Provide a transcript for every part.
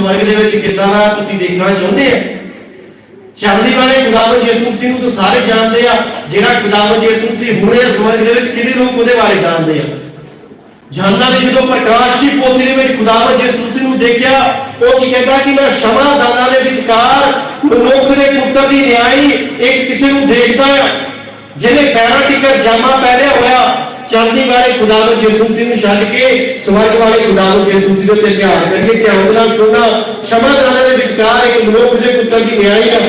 ਸਵਰਗ ਦੇ ਵਿੱਚ ਕਿੱਦਾਂ ਦਾ ਤੁਸੀਂ ਦੇਖਣਾ ਚਾਹੁੰਦੇ ਆ ਚੜ੍ਹਦੀ ਵਾਲੇ ਖੁਦਾਵੰਦ ਯਿਸੂ ਮਸੀਹ ਨੂੰ ਤਾਂ ਸਾਰੇ ਜਾਣਦੇ ਆ, ਜਿਹੜਾ ਖੁਦਾਵੰਦ ਯਿਸੂ ਮਸੀਹ ਹੁਣੇ ਸਵਰਗ ਦੇ ਵਿੱਚ ਕਿਹਦੇ ਰੂਪ ਉਹਦੇ ਬਾਰੇ ਜਾਣਦੇ ਆ? ਜਾਨਦਾ ਨੇ ਜਦੋਂ ਪ੍ਰਕਾਸ਼ ਦੀ ਪੋਥੀ ਦੇ ਵਿੱਚ ਖੁਦਾਵੰਦ ਯਿਸੂ ਮਸੀਹ ਨੂੰ ਦੇਖਿਆ, ਉਹ ਕੀ ਕਹਿੰਦਾ ਕਿ ਮੈਂ ਸ਼ਮਾ ਦਾਨਾਂ ਦੇ ਵਿਚਕਾਰ ਮਨੁੱਖ ਦੇ ਪੁੱਤਰ ਦੀ ਨਿਆਈ ਇੱਕ ਕਿਸੇ ਨੂੰ ਦੇਖਦਾ ਆ, ਜਿਹਨੇ ਪੈਰਾਂ ਟਿਕਰ ਜਾਮਾ ਪਹਿਨਿਆ ਹੋਇਆ ਚੜ੍ਹਦੀ ਵਾਲੇ ਖੁਦਾਵੰਦ ਯਿਸੂ ਜੀ ਨੂੰ ਛੱਡ ਕੇ ਸਵਰਗ ਵਾਲੇ ਖੁਦਾਵੰਦ ਯਿਸੂ ਮਸੀਹ ਦੇ ਉੱਤੇ ਧਿਆਨ ਕਰੀਏ, ਧਿਆਨ ਨਾਲ ਸੁਣਨਾ। ਸ਼ਮਾ ਦਾਨਾਂ ਦੇ ਵਿਚਕਾਰ ਇੱਕ ਮਨੁੱਖ ਦੇ ਪੁੱਤਰ ਦੀ ਨਿਆਈ ਆ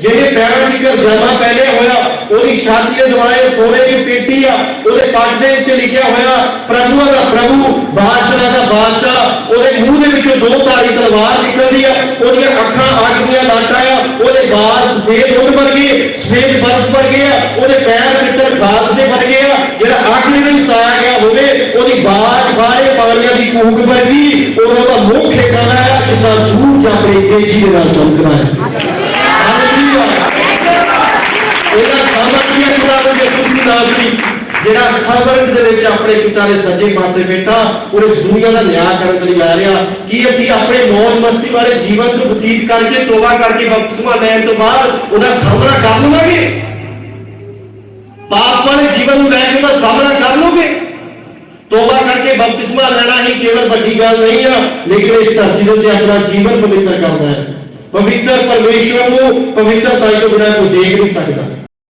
ਜਿਹਨੇ ਪੈਰਾਂ ਦੀ ਜਾਮਾ ਪਹਿਨਿਆ ਹੋਇਆ, ਉਹਦੀ ਛਾਤੀ ਦੇ ਦੁਆਲੇ ਸੋਨੇ ਦੀ ਪੇਟੀ ਆ, ਉਹਦੇ ਪੱਟ ਦੇ ਉੱਤੇ ਲਿਖਿਆ ਹੋਇਆ ਪ੍ਰਭੂ ਦਾ ਪ੍ਰਭੂ, ਬਾਦਸ਼ਾਹ ਦਾ ਬਾਦਸ਼ਾਹ, ਉਹਦੇ ਮੂੰਹ ਦੇ ਵਿੱਚੋਂ ਦੋ ਧਾਰੀ ਤਲਵਾਰ ਨਿਕਲਦੀ ਆ, ਉਹਦੀਆਂ ਅੱਖਾਂ ਅੱਗ ਦੀਆਂ ਲਾਟਾਂ ਆ, ਉਹਦੇ ਵਾਲ ਸਫੇਦ ਉੱਡ ਵਰਗੇ, ਸਫੇਦ ਬਰਫ਼ ਵਰਗੇ ਆ, ਉਹਦੇ ਪੈਰ ਪਿੱਤਲ ਖਾਸ ਦੇ ਵਰਗੇ ਆ, ਜਿਹੜਾ ਅੱਖ ਦੇ ਵਿੱਚ ਤਾਇਆ ਗਿਆ ਹੋਵੇ ਉਹਦੀ ਬਾਜ ਬਾਰੇ ਪਾਣੀਆਂ ਦੀ ਔਰ ਉਹਦਾ ਮੂੰਹ ਖੇਡਦਾ ਹੈ ਜਿੱਦਾਂ ਸੂਰਜ ਆਪਣੇ ਤੇਜ਼ੀ ਦੇ ਨਾਲ ਚਮਕਦਾ ਹੈ। ਹਾਲੇਲੂਇਆ ਉਹਦਾ ਸਾਮਰਥੀ ਹੈ ਖੁਦਾ ਦੇ ਯਿਸੂ ਨਾਜ਼ਰੀ ਜਿਹੜਾ ਸਵਰਗ ਦੇ ਵਿੱਚ ਆਪਣੇ ਪਿਤਾ ਦੇ ਸੱਜੇ ਪਾਸੇ ਬੈਠਾ ਔਰ ਇਸ ਦੁਨੀਆ ਦਾ ਨਿਆਂ ਕਰਨ ਲਈ ਆ ਰਿਹਾ। ਕੀ ਅਸੀਂ ਆਪਣੇ ਮੌਜ ਮਸਤੀ ਵਾਲੇ ਜੀਵਨ ਤੋਂ ਬਤੀਤ ਕਰਕੇ, ਤੋਬਾ ਕਰਕੇ ਬਪਤਿਸਮਾ ਲੈਣ ਤੋਂ ਬਾਅਦ ਉਹਦਾ ਸਾਹਮਣਾ ਕਰ ਲਵਾਂਗੇ? ਪਾਪ ਵਾਲੇ ਜੀਵਨ ਨੂੰ ਲੈ ਕੇ ਉਹਦਾ ਸਾਹਮਣਾ ਕਰ ਕਰਕੇ ਬਪਤਿਸਮਾ ਲੈਣਾ ਹੀ ਕੇਵਲ ਵੱਡੀ ਗੱਲ ਨਹੀਂ ਆ, ਲੇਕਿਨ ਇਸ ਧਰਤੀ ਦੇ ਉੱਤੇ ਆਪਣਾ ਜੀਵਨ ਪਵਿੱਤਰ ਕਰਦਾ ਹੈ। ਪਵਿੱਤਰ ਪਰਮੇਸ਼ਵਰ ਨੂੰ ਪਵਿੱਤਰਤਾ ਤੋਂ ਬਿਨਾਂ ਕੋਈ ਦੇਖ ਨਹੀਂ ਸਕਦਾ।